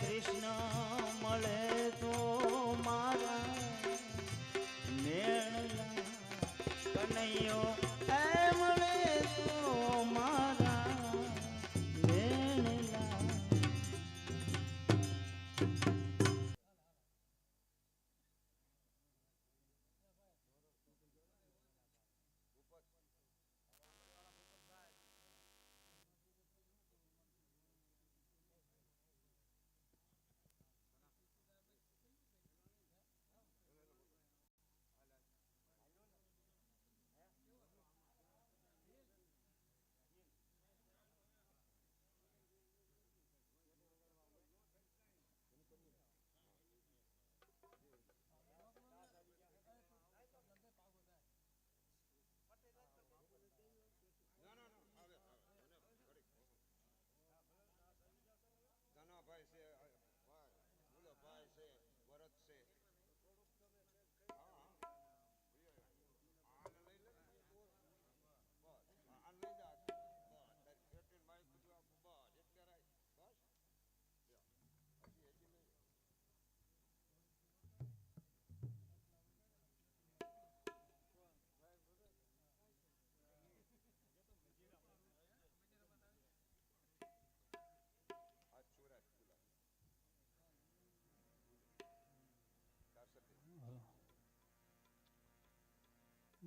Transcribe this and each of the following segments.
કૃષ્ણ મળે તો મારા મેળલા કનૈયો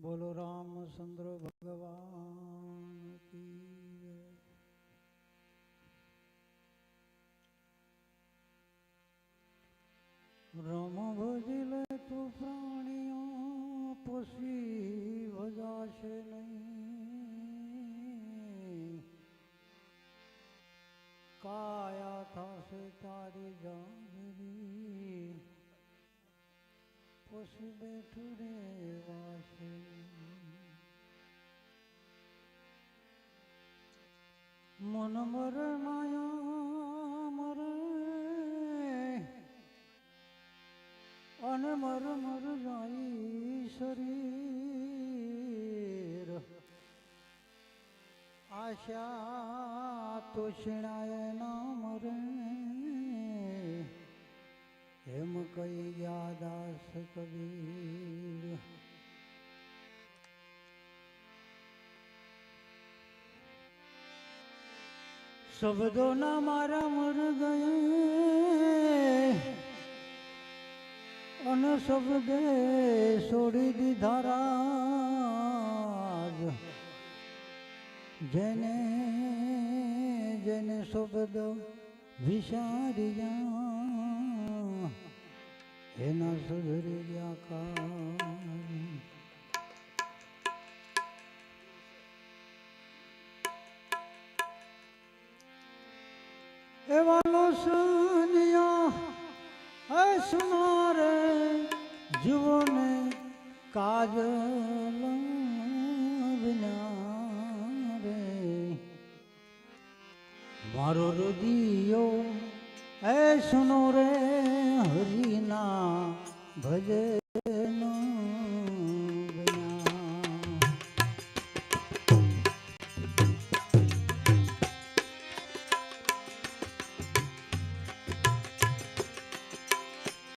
બોલો રામચંદ્ર ભગવાન. રમ ભજલે તું પ્રાણીઓ પોષી ભજાશે નહીં પછી બેઠું રેવાશે મન મર માયા મરે. અને મર મર જાય શરીર. આશા તો શિણાય ના મરે. એમ ગયા દાસ કબીર. શબ્દોના મારા મર ગયે અને શબ્દે છોડી દીધા રાજ. જેને જેને શબ્દ વિચાર્યા એના સુધરી ગયા કાળ એવા લોસનિયા હે સુનારે જીવોને કાજલ વિના રે મારો રુદિયો એ સુનો રે હરિના ભજે